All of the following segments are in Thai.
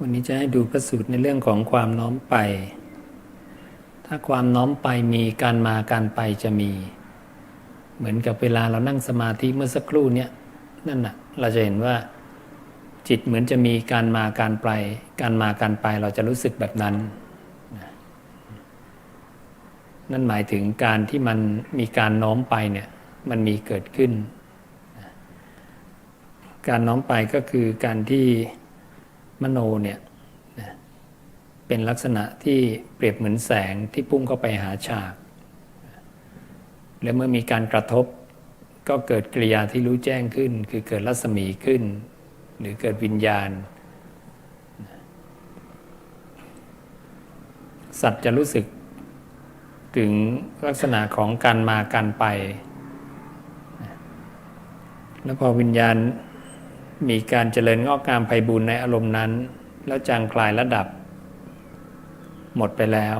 วันนี้จะให้ดูพระสูตรในเรื่องของความน้อมไป ถ้าความน้อมไปมีการมาการไปจะมี เหมือนกับเวลาเรานั่งสมาธิเมื่อสักครู่เนี่ยนั่นน่ะ เราจะเห็นว่า จิตเหมือนจะมีการมาการไป การมาการไปเราจะรู้สึกแบบนั้น นั่นหมายถึงการที่มันมีการน้อมไปเนี่ยมันมีเกิดขึ้น การน้อมไปก็คือการที่ มโนเนี่ยเป็นลักษณะที่เปรียบเหมือนแสงที่พุ่งเข้าไปหาฉาก และเมื่อมีการกระทบก็เกิดกิริยาที่รู้แจ้งขึ้น คือเกิดรัศมีขึ้น หรือเกิดวิญญาณ สัตว์จะรู้สึกถึงลักษณะของการมาการไป แล้วพอวิญญาณ มีการเจริญงอกงามไพบูรณ์ในอารมณ์นั้น แล้วจางคลายระดับ หมดไปแล้ว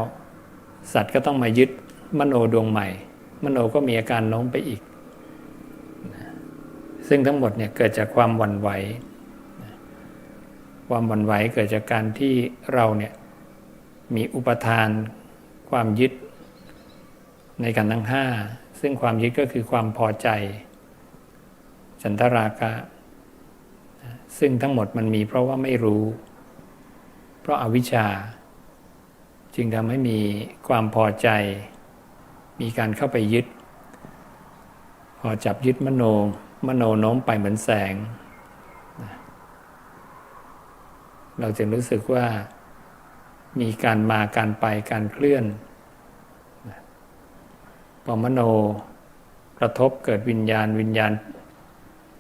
สัตว์ก็ต้องมายึดมโนดวงใหม่ มโนก็มีอาการโน้มไปอีก ซึ่งทั้งหมดเนี่ยเกิดจากความหวั่นไหวความหวั่นไหวเกิดจากการที่เราเนี่ยมีอุปทานความยึดในกันทั้งห้าซึ่งความยึดก็คือความพอใจฉันทราคะ ซึ่งทั้งหมดมันมีเพราะว่าไม่รู้ เพราะอาวิชชา จึงทำให้มีความพอใจ มีการเข้าไปยึด พอจับยึดมโนมโนโน้มไปเหมือนแสง เราจะรู้สึกว่ามีการมาการไปการเคลื่อนพอมโนกระทบเกิดวิญญาณวิญญาณ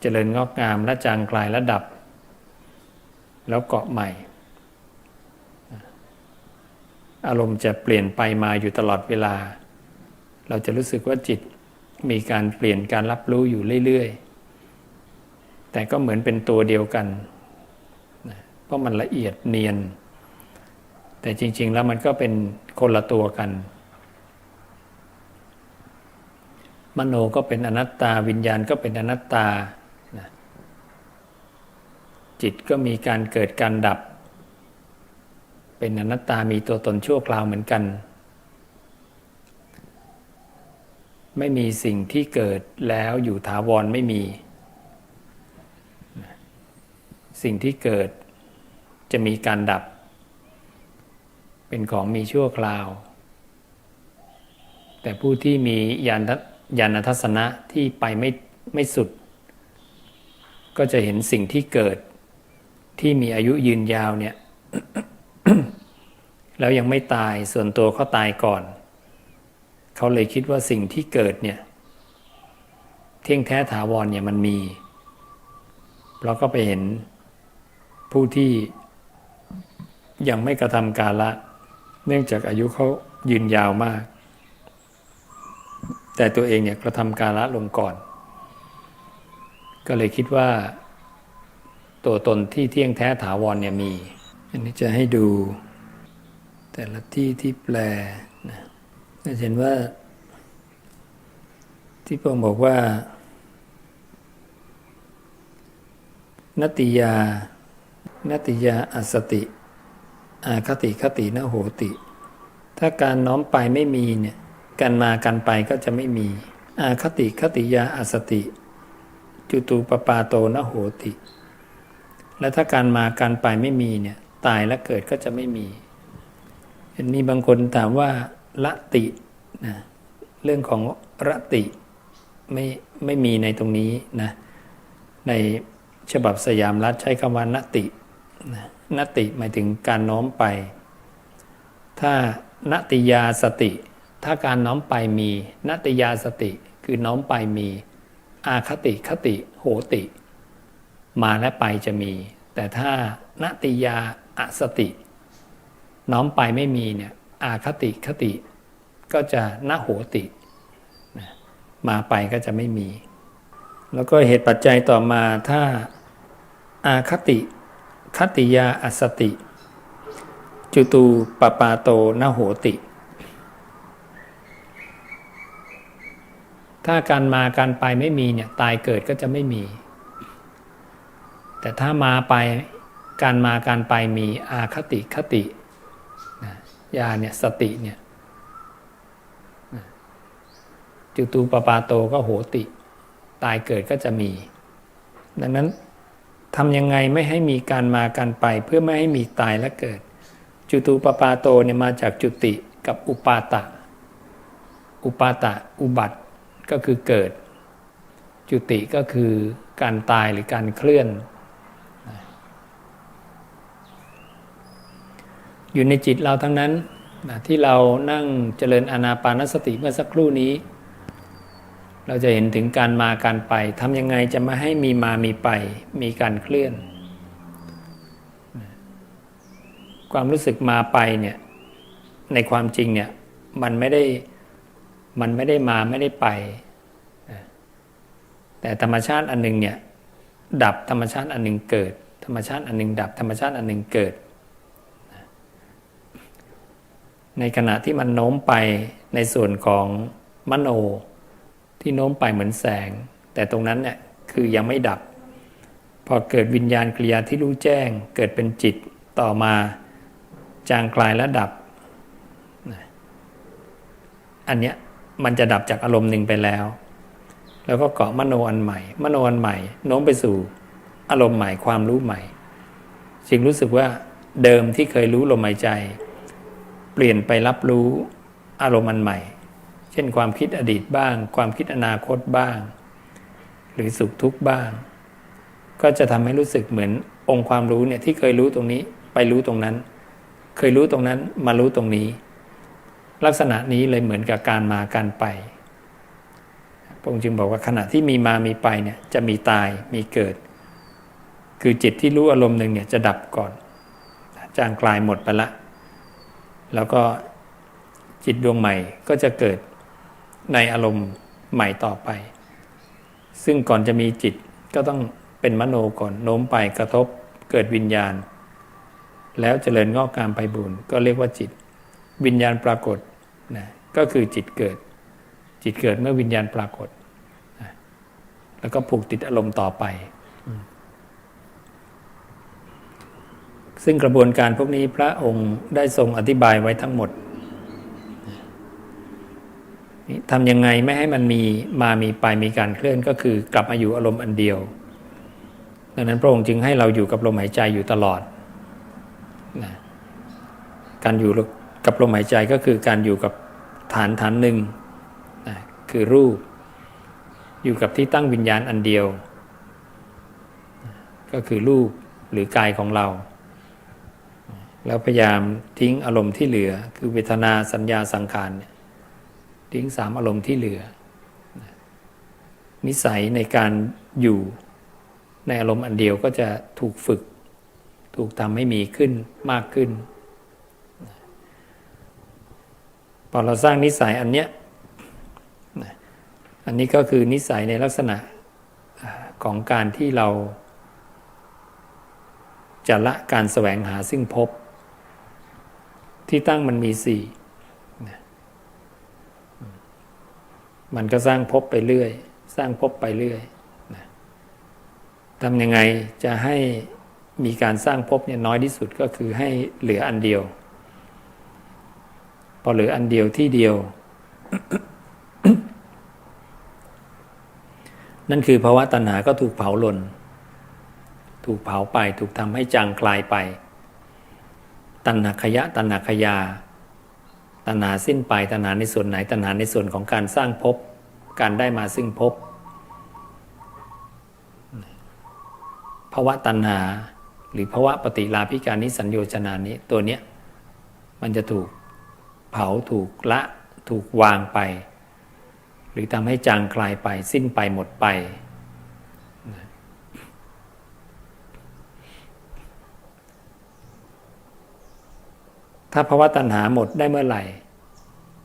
เจริญงอกงามและจางคลายระดับ แล้วเกาะใหม่ อารมณ์จะเปลี่ยนไปมาอยู่ตลอดเวลา เราจะรู้สึกว่าจิตมีการเปลี่ยนการรับรู้อยู่เรื่อยๆ แต่ก็เหมือนเป็นตัวเดียวกัน เพราะมันละเอียดเนียน แต่จริง ๆ แล้วมันก็เป็นคนละตัวกัน มโนก็เป็นอนัตตาวิญญาณก็เป็นอนัตตา จิตก็มีการเกิดการดับ เป็นอนัตตามีตัวตนชั่วคราวเหมือนกัน ไม่มีสิ่งที่เกิดแล้วอยู่ถาวรไม่มี สิ่งที่เกิดจะมีการดับ เป็นของมีชั่วคราว แต่ผู้ที่มียานยานทัศนะที่ไปไม่ไม่สุด ก็จะเห็นสิ่งที่เกิด ที่มีอายุยืนยาวเนี่ยแล้วยังไม่ตายส่วนตัวเขาตายก่อน เขาเลยคิดว่าสิ่งที่เกิดเนี่ยเที่ยงแท้ถาวรเนี่ยมันมีเราก็ไปเห็นผู้ที่ยังไม่กระทำกาละ เนื่องจากอายุเขายืนยาวมาก แต่ตัวเองเนี่ยกระทำกาละลงก่อน ก็เลยคิดว่า ตัวตนที่เที่ยงแท้ถาวรเนี่ยมี อันนี้จะให้ดู แต่ละที่ที่แปลนะจะเห็นว่า ที่พระองค์บอกว่านติยานติยาอสติอาคติคตินโหติ ถ้าการน้อมไปไม่มีเนี่ยการมาการไปก็จะไม่มี อาคติคติยาอสติ จุตูปปาโตนโหติ และถ้าการมาการไปไม่มีเนี่ยตายและเกิดก็จะไม่มีเห็นมีบางคนถามว่าละตินะเรื่องของระติไม่ไม่มีในตรงนี้นะในฉบับสยามรัฐใช้คำว่านตินะนติหมายถึงการน้อมไป ถ้านติยาสติ ถ้าการน้อมไปมีนติยาสติคือน้อมไปมี อาคติคติ โหติ มาและไปจะมี แต่ถ้านติยาอสติ น้อมไปไม่มีเนี่ยอาคติคติ ก็จะนโหติ มาไปก็จะไม่มี แล้วก็เหตุปัจจัยต่อมาถ้าอาคติคติยาอสติ จุตูปปาโตนโหติ ถ้าการมาการไปไม่มีเนี่ยตายเกิดก็จะไม่มี แต่ถ้ามาไปการมาการไปมีอาคติคตินะญาเนี่ยสติเนี่ยจุตูปปาโตก็โหติ ตายเกิดก็จะมี ดังนั้นทำยังไงไม่ให้มีการมาการไปเพื่อไม่ให้มีตายและเกิด จุตูปปาโตเนี่ยมาจากจุติกับอุปาตะ อุปาตะอุบัติก็คือเกิด จุติก็คือการตายหรือการเคลื่อน อยู่ในจิตเราทั้งนั้นนะที่เรานั่งเจริญอานาปานสติเมื่อสักครู่นี้ เราจะเห็นถึงการมาการไปทำยังไงจะไม่ให้มีมามีไป มีการเคลื่อน ความรู้สึกมาไปเนี่ยในความจริงเนี่ยมันไม่ได้มันไม่ได้มาไม่ได้ไป แต่ธรรมชาติอันหนึงเนี่ยดับธรรมชาติอันหนึ่งเกิด ธรรมชาติอันหนึ่งดับธรรมชาติอันหนึ่งเกิด ในขณะที่มันโน้มไปในส่วนของมโน ที่โน้มไปเหมือนแสง แต่ตรงนั้นเนี่ยคือยังไม่ดับ พอเกิดวิญญาณกริยาที่รู้แจ้ง เกิดเป็นจิตต่อมา จางกลายและดับ อันเนี้ยมันจะดับจากอารมณ์หนึ่งไปแล้ว แล้วก็เกาะมโนอันใหม่ มโนอันใหม่โน้มไปสู่อารมณ์ใหม่ความรู้ใหม่จึงรู้สึกว่าเดิมที่เคยรู้ลมหายใจ เปลี่ยนไปรับรู้อารมณ์อันใหม่ เช่นความคิดอดีตบ้าง ความคิดอนาคตบ้าง หรือสุขทุกข์บ้าง ก็จะทำให้รู้สึกเหมือนองค์ความรู้เนี่ยที่เคยรู้ตรงนี้ไปรู้ตรงนั้น เคยรู้ตรงนั้นมารู้ตรงนี้ ลักษณะนี้เลยเหมือนกับการมาการไปพระองค์จึงบอกว่าขณะที่มีมามีไปเนี่ยจะมีตายมีเกิด คือจิตที่รู้อารมณ์หนึ่งเนี่ยจะดับก่อนจางกลายหมดไปละ แล้วก็จิตดวงใหม่ก็จะเกิดในอารมณ์ใหม่ต่อไป ซึ่งก่อนจะมีจิตก็ต้องเป็นมโนก่อนโน้มไปกระทบเกิดวิญญาณ แล้วเจริญงอกงามไปบุญก็เรียกว่าจิต วิญญาณปรากฏนะก็คือจิตเกิด จิตเกิดเมื่อวิญญาณปรากฏนะแล้วก็ผูกติดอารมณ์ต่อไป ซึ่งกระบวนการพวกนี้พระองค์ได้ทรงอธิบายไว้ทั้งหมดทำยังไงไม่ให้มันมีมามีไปมีการเคลื่อนก็คือกลับมาอยู่อารมณ์อันเดียว ดังนั้นพระองค์จึงให้เราอยู่กับลมหายใจอยู่ตลอดนะการอยู่กับลมหายใจก็คือการอยู่กับฐานฐานหนึ่งนะคือรูป อยู่กับที่ตั้งวิญญาณอันเดียว ก็คือรูปหรือกายของเรา แล้วพยายามทิ้งอารมณ์ที่เหลือ คือเวทนาสัญญาสังขารเนี่ยทิ้งสามอารมณ์ที่เหลือ นิสัยในการอยู่ในอารมณ์อันเดียวก็จะถูกฝึก ถูกทำให้มีขึ้นมากขึ้นพอเราสร้างนิสัยอันเนี้ยอันนี้ก็คือนิสัยในลักษณะของการที่เราจะละการแสวงหาซึ่งพบ ที่ตั้งมันมีสี่มันก็สร้างพบไปเรื่อย สร้างพบไปเรื่อยทำยังไงจะให้มีการสร้างพบเนี่ยน้อยที่สุดก็คือให้เหลืออันเดียว พอเหลืออันเดียวที่เดียว นั่นคือภาวะตัณหาก็ถูกเผาหล่น ถูกเผาไป ถูกทำให้จางคลายไป ตัณหาขยะตัณหาขยา ตัณหาสิ้นไปตัณหาในส่วนไหน ตัณหาในส่วนของการสร้างภพการได้มาซึ่งภพภาวะตัณหา หรือภาวะปฏิลาภิการนิสัญโยชนานี้ตัวเนี้ยมันจะถูกเผาถูกละถูกวางไป หรือทำให้จางคลายไปสิ้นไปหมดไป ถ้าภาวะตัณหาหมดได้เมื่อไหร่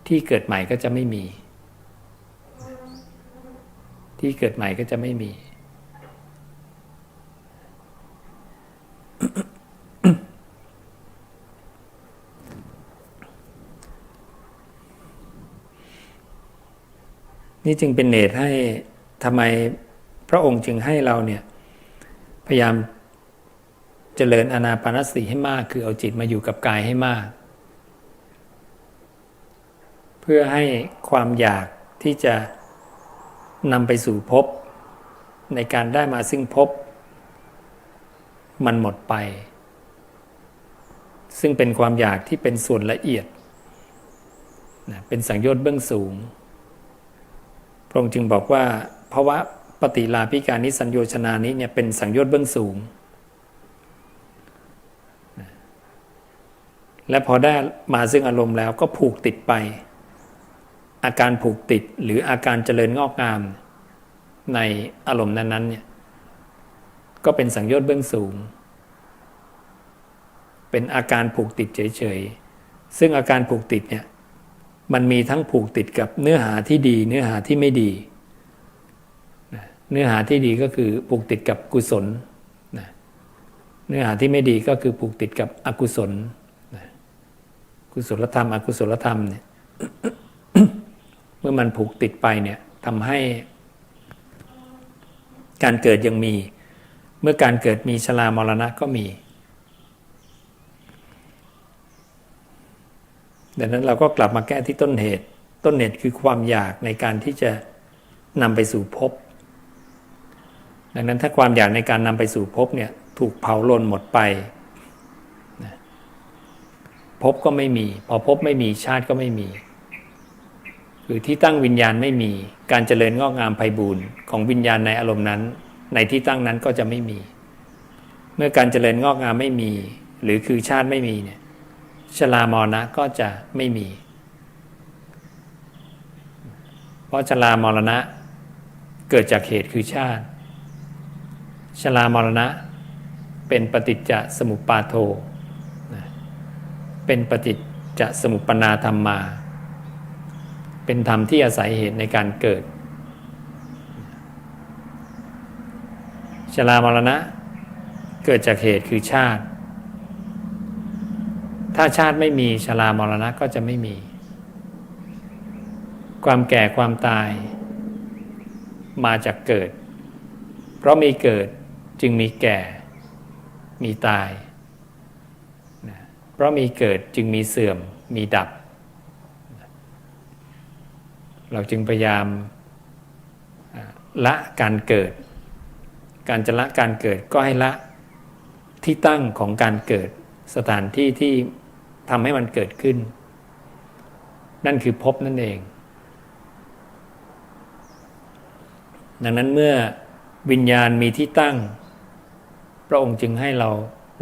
ที่เกิดใหม่ก็จะไม่มี ที่เกิดใหม่ก็จะไม่มี นี่จึงเป็นเหตุให้ทำไมพระองค์จึงให้เราเนี่ยพยายามเจริญอานาปานสติให้มาก คือเอาจิตมาอยู่กับกายให้มาก เพื่อให้ความอยากที่จะนำไปสู่ภพในการได้มาซึ่งภพมันหมดไป ซึ่งเป็นความอยากที่เป็นส่วนละเอียดนะเป็นสังโยชน์เบื้องสูง พระองค์จึงบอกว่าภาวะปฏิลาภิการนิสัญโยชนานี้เนี่ยเป็นสังโยชน์เบื้องสูง และพอได้มาซึ่งอารมณ์แล้วก็ผูกติดไป อาการผูกติดหรืออาการเจริญงอกงาม ในอารมณ์นั้นๆเนี่ยก็เป็นสังโยชน์เบื้องสูง เป็นอาการผูกติดเฉยๆ ซึ่งอาการผูกติดเนี่ยมันมีทั้งผูกติดกับเนื้อหาที่ดี เนื้อหาที่ไม่ดี เนื้อหาที่ดีก็คือผูกติดกับกุศล เนื้อหาที่ไม่ดีก็คือผูกติดกับอกุศล กุศลธรรม อกุศลธรรมเนี่ย เมื่อมันผูกติดไปเนี่ยทำให้การเกิดยังมี เมื่อการเกิดมีชรามรณะก็มี ดังนั้นเราก็กลับมาแก้ที่ต้นเหตุ ต้นเหตุคือความอยากในการที่จะนำไปสู่ภพ ดังนั้นถ้าความอยากในการนำไปสู่ภพเนี่ยถูกเผาลนหมดไปภพก็ไม่มี พอภพไม่มีชาติก็ไม่มี คือที่ตั้งวิญญาณไม่มี การเจริญงอกงามไพบูรณ์ของวิญญาณในอารมณ์นั้น ในที่ตั้งนั้นก็จะไม่มี เมื่อการเจริญงอกงามไม่มี หรือคือชาติไม่มีเนี่ยชรามรณะก็จะไม่มี เพราะชรามรณะเกิดจากเหตุคือชาติชรามรณะเป็นปฏิจจสมุปปาโท เป็นปฏิจจสมุปปนาธรรมมา เป็นธรรมที่อาศัยเหตุในการเกิด ชรามรณะ เกิดจากเหตุคือชาติ ถ้าชาติไม่มีชรามรณะก็จะไม่มี ความแก่ความตาย มาจากเกิด เพราะมีเกิดจึงมีแก่ มีตาย เพราะมีเกิดจึงมีเสื่อม มีดับ เราจึงพยายามละการเกิด การจะละการเกิดก็ให้ละที่ตั้งของการเกิดสถานที่ที่ทำให้มันเกิดขึ้น นั่นคือพบนั่นเอง ดังนั้นเมื่อวิญญาณมีที่ตั้ง พระองค์จึงให้เรา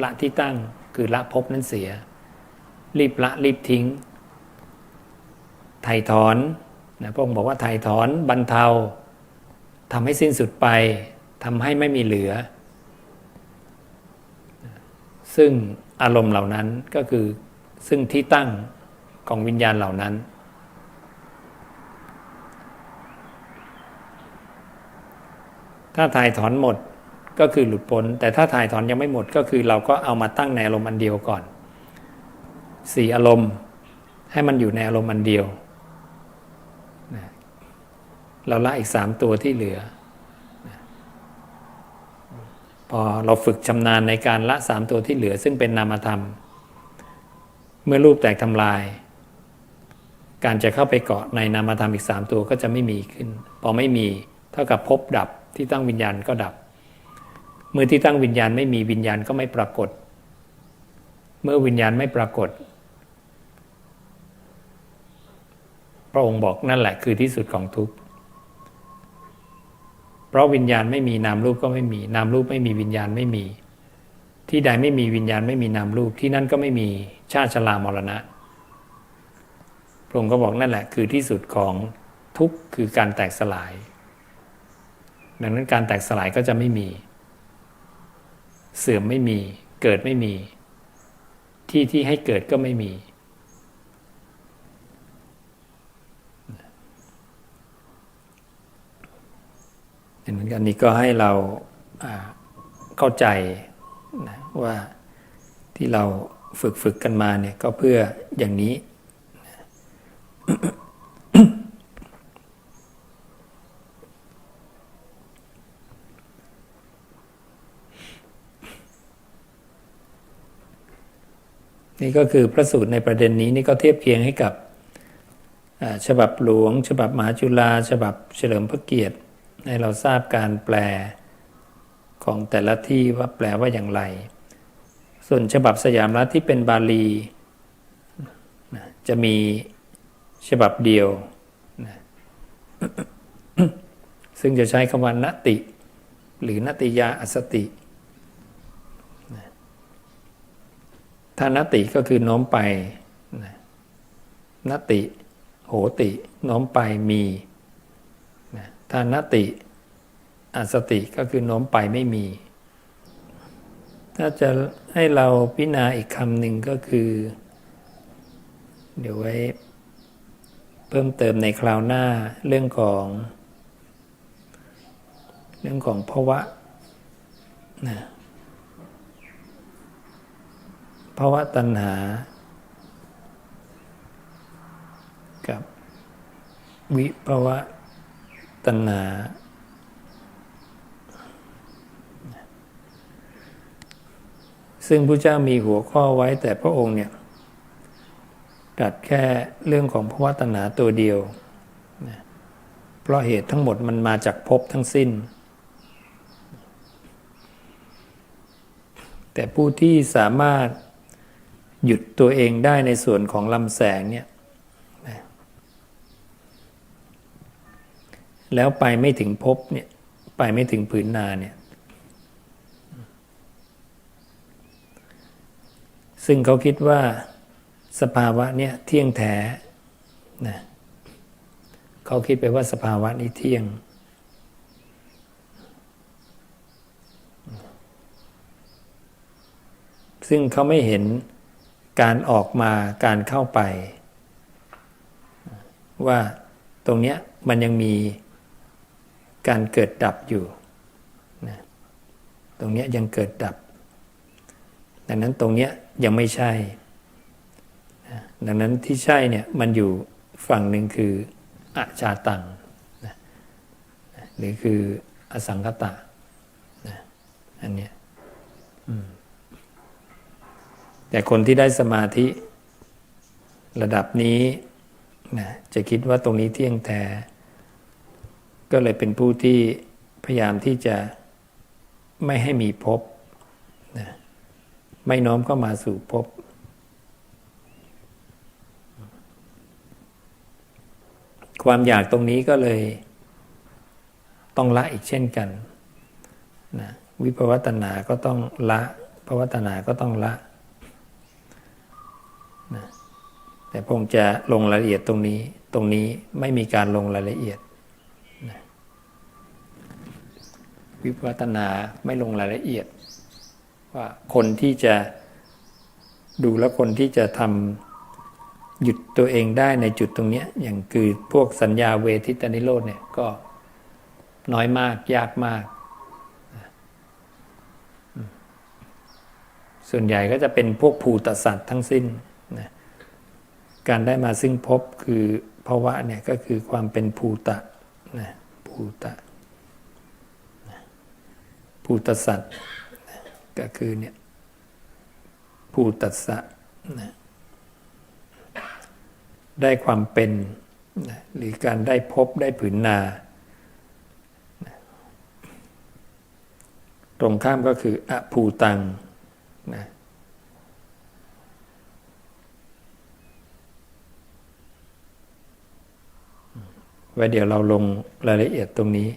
ละที่ตั้งคือละภพนั้นเสีย รีบละรีบทิ้ง ไถ่ถอน นะพระองค์บอกว่าไถ่ถอนบรรเทาทำให้สิ้นสุดไปทำให้ไม่มีเหลือ ซึ่งอารมณ์เหล่านั้นก็คือซึ่งที่ตั้งของวิญญาณเหล่านั้น ถ้าถ่ายถอนหมดก็คือหลุดพ้น แต่ถ้าถ่ายถอนยังไม่หมดก็คือเราก็เอามาตั้งในอารมณ์อันเดียวก่อนสี่อารมณ์ให้มันอยู่ในอารมณ์อันเดียว เราละอีกสามตัวที่เหลือ พอเราฝึกชำนาญในการละสามตัวที่เหลือ ซึ่งเป็นนามธรรม เมื่อรูปแตกทำลาย การจะเข้าไปเกาะในนามธรรมอีกสามตัวก็จะไม่มีขึ้น พอไม่มีเท่ากับพบดับที่ตั้งวิญญาณก็ดับ เมื่อที่ตั้งวิญญาณไม่มีวิญญาณก็ไม่ปรากฏ เมื่อวิญญาณไม่ปรากฏ พระองค์บอกนั่นแหละคือที่สุดของทุกข์ เพราะวิญญาณไม่มีนามรูปก็ไม่มี นามรูปไม่มีวิญญาณไม่มี ที่ใดไม่มีวิญญาณไม่มีนามรูปที่นั่นก็ไม่มีชาติชรามรณะพระองค์ก็บอกนั่นแหละ คือที่สุดของทุกข์คือการแตกสลาย ดังนั้นการแตกสลายก็จะไม่มี เสื่อมไม่มี เกิดไม่มี ที่ที่ให้เกิดก็ไม่มีเหมื อนกันนี้ก็ให้เราเข้าใจนะว่าที่เราฝึกฝึกกันมาเนี่ยก็เพื่ออย่างนี้ นี่ก็คือพระสูตรในประเด็นนี้นี่ก็เทียบเคียงให้กับฉบับหลวง ฉบับมหาจุฬาฉบับเฉลิมพระเกียรติ ให้เราทราบการแปลของแต่ละที่ว่าแปลว่าอย่างไร ส่วนฉบับสยามรัฐที่เป็นบาลีจะมีฉบับเดียว ซึ่งจะใช้คำว่านติ หรือนติยาอสติถ้านติก็คือโน้มไปนะนติ โหติ โน้มไปมี นะถ้านติอสติก็คือโน้มไปไม่มี ถ้าจะให้เราพิจารณาอีกคำหนึ่งก็คือ เดี๋ยวไว้ เพิ่มเติมในคราวหน้าเรื่องของ เรื่องของภาวะนะภาวะตัณหา กับวิภาวะัณหาซึ่งพระเจ้ามีหัวข้อไว้แต่พระองค์เนี่ยตัดแค่เรื่องของภาวะตัณหาตัวเดียว เพราะเหตุทั้งหมดมันมาจากภพทั้งสิ้น แต่ผู้ที่สามารถหยุดตัวเองได้ในส่วนของลำแสงเนี่ยนะ แล้วไปไม่ถึงภพเนี่ย ไปไม่ถึงผืนนาเนี่ย ซึ่งเขาคิดว่าสภาวะเนี่ยเที่ยงแท้นะเขาคิดไปว่าสภาวะนี้เที่ยง ซึ่งเขาไม่เห็นการออกมาการเข้าไป ว่าตรงเนี้ยมันยังมี การเกิดดับอยู่นะตรงนี้ยังเกิดดับ ดังนั้นตรงนี้ยยังไม่ใช่ ดังนั้นที่ใช่เนี่ยมันอยู่ฝั่งหนึ่งคืออาชาตังนะหรือคืออสังคตะนะอันเนี้ยแต่คนที่ได้สมาธิระดับนี้นะจะคิดว่าตรงนี้เที่ยงแท้ ก็เลยเป็นผู้ที่พยายามที่จะไม่ให้มีภพนะไม่น้อมเข้ามาสู่ภพความอยากตรงนี้ก็เลยต้องละอีกเช่นกันนะวิภวตนาก็ต้องละภวตนาก็ต้องละนะแต่พงจะลงรายละเอียดตรงนี้ ตรงนี้ไม่มีการลงรายละเอียดนะ วิภวตนาไม่ลงรายละเอียด ว่าคนที่จะดูแล้วคนที่จะทำหยุดตัวเองได้ในจุดตรงนี้อย่างคือพวกสัญญาเวทิตานิโรธเนี่ยก็น้อยมากยากมาก ส่วนใหญ่ก็จะเป็นพวกภูตสัตว์ทั้งสิ้นนะการได้มาซึ่งพบคือภาวะเนี่ยก็คือความเป็นภูตะนะภูตะ ภูตสัตว์ก็คือเนี่ยภูตัสสะนะได้ความเป็นนะหรือการได้พบได้ผืนนา ตรงข้ามก็คืออภูตังนะไว้เดี๋ยวเราลงรายละเอียดตรงนี้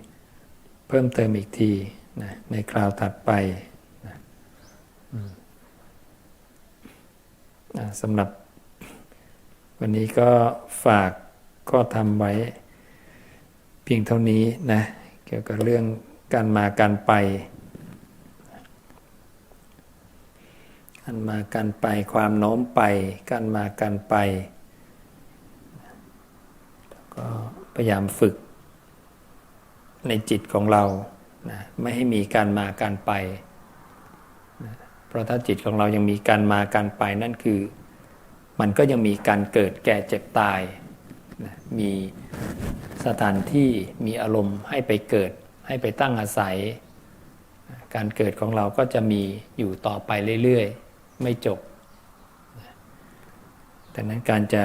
เพิ่มเติมอีกที นะในคราวถัดไปนะสำหรับ วันนี้ก็ฝากก็ทำไว้ เพียงเท่านี้นะเกี่ยวกับเรื่องการมาการไปการมาการไปความโน้มไปการมาการไป ก็พยายามฝึกในจิตของเรา นะไม่ให้มีการมาการไปนะเพราะถ้าจิตของเรายังมีการมาการไปนั่นคือ มันก็ยังมีการเกิดแก่เจ็บตายนะมีสถานที่มีอารมณ์ให้ไปเกิดให้ไปตั้งอาศัย การเกิดของเราก็จะมีอยู่ต่อไปเรื่อยๆ ไม่จบดังนั้นการจะ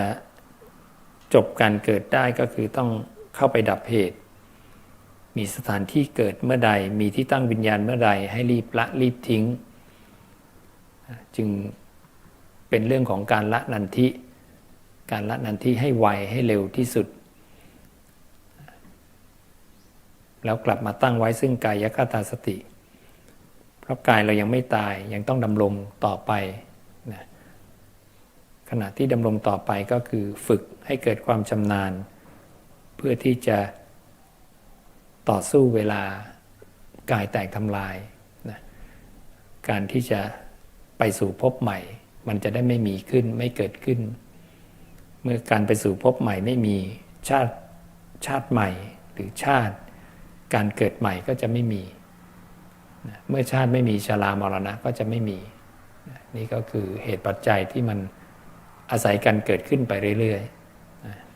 จบการเกิดได้ก็คือต้องเข้าไปดับเหตุ มีสถานที่เกิดเมื่อใด มีที่ตั้งวิญญาณเมื่อใด ให้รีบละรีบทิ้ง จึงเป็นเรื่องของการละนันทิ การละนันทิให้ไวให้เร็วที่สุด แล้วกลับมาตั้งไว้ซึ่งกายคตาสติ เพราะกายเรายังไม่ตายยังต้องดำรงต่อไปนะขณะที่ดำรงต่อไปก็คือฝึกให้เกิดความชำนาญ เพื่อที่จะ ต่อสู้เวลากายแตกทำลายนะการที่จะไปสู่ภพใหม่ มันจะได้ไม่มีขึ้นไม่เกิดขึ้น เมื่อการไปสู่ภพใหม่ไม่มีชาติชาติใหม่หรือชาติ การเกิดใหม่ก็จะไม่มีนะเมื่อชาติไม่มีชรามรณะก็จะไม่มีนะนี่ก็คือเหตุปัจจัยที่มันอาศัยกันเกิดขึ้นไปเรื่อยๆ